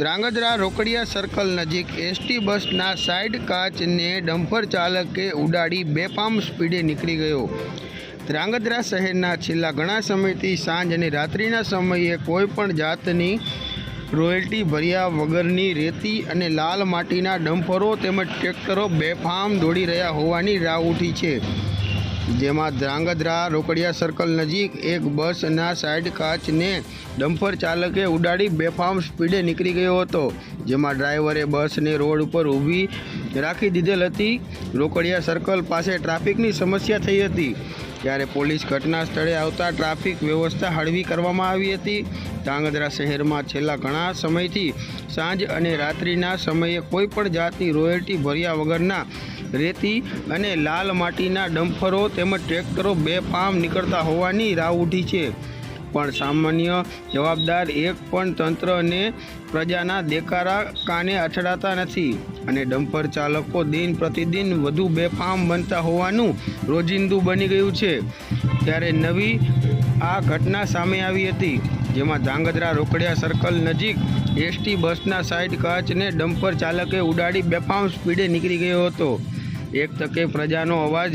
Dhrangadhra Rokadiya circle નજીક ST બસના side કાચને ડમ્ફર ચાલકે ઉડાડી બેફામ સ્પીડે નીકળી ગયો. ધ્રાંગધ્રા શહેરના છેલ્લા ઘણા સમયથી સાંજ અને રાત્રિના સમયે કોઈપણ જાતની રોયલ્ટી ભર્યા વગરની રેતી અને લાલ માટીના ડમ્ફરો તેમજ ટ્રેક્ટરો બેફામ દોડી રહ્યા હોવાની રાવ ઉઠી છે. જેમાં ધ્રાંગધ્રા રોકડિયા સર્કલ નજીક એક બસના સાઇડ કાચને ડમ્પર ચાલકે ઉડાડી બેફામ સ્પીડે નીકળી ગયો હતો, જેમાં ડ્રાઈવરે બસને રોડ ઉપર ઊભી રાખી દીધેલ હતી. રોકડિયા સર્કલ પાસે ટ્રાફિકની સમસ્યા થઈ હતી. ત્યારે પોલીસ ઘટના સ્થળે આવતા ટ્રાફિક વ્યવસ્થા હળવી કરવામાં આવી હતી. ધ્રાંગધ્રા શહેરમાં છેલ્લા ઘણા સમયથી સાંજ અને રાત્રિના સમયે કોઈપણ જાતની રોયલ્ટી ભર્યા વગરના રેતી અને લાલ માટીના ડમ્ફરો તેમજ ટ્રેક્ટરો બે પામ નીકળતા હોવાની રાવ ઉઠી છે. પણ સામાન્ય જવાબદાર એક પણ તંત્ર અને પ્રજાના દેકારા કાને અથડાતા નથી અને ડમ્પર ચાલકો દિન પ્રતિદિન વધુ બેફામ બનતા હોવાનું રોજિંદુ બની ગયું છે. ત્યારે નવી આ ઘટના સામે આવી હતી, જેમાં ધાંગધ્રા રોકડિયા સર્કલ નજીક એસટી બસના સાઇડ કાચને ડમ્પર ચાલકે ઉડાડી બેફામ સ્પીડે નીકળી ગયો હતો. એક તકે પ્રજાનો અવાજ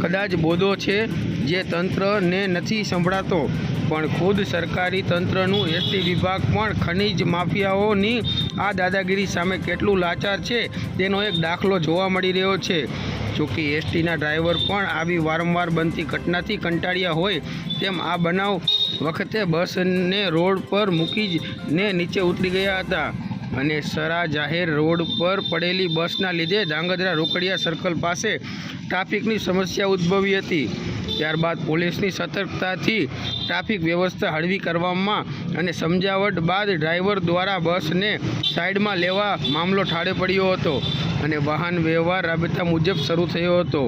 કદાચ બોધો છે જે તંત્રને નથી સંભળાતો. પણ ખુદ સરકારી તંત્રનું એસટી વિભાગ પણ ખનિજ માફિયાઓની આ દાદાગીરી સામે કેટલું લાચાર છે તેનો એક દાખલો જોવા મળી રહ્યો છે. જોકે એસટીના ડ્રાઈવર પણ આવી વારંવાર બનતી ઘટનાથી કંટાળ્યા હોય તેમ આ બનાવ વખતે બસને રોડ પર મૂકી જ ને નીચે ઉતરી ગયા હતા. અને સરા જાહેર રોડ પર પડેલી બસના લીધે ધાંગધ્રા રોકડિયા સર્કલ પાસે ટ્રાફિકની સમસ્યા ઉદ્ભવી હતી. ત્યારબાદ પોલીસની સતર્કતાથી ટ્રાફિક વ્યવસ્થા હળવી કરવામાં અને સમજાવટ બાદ ડ્રાઈવર દ્વારા બસને સાઈડમાં લેવા મામલો ઠાળે પડ્યો હતો અને વાહન વ્યવહાર રાબેતા મુજબ શરૂ થયો હતો.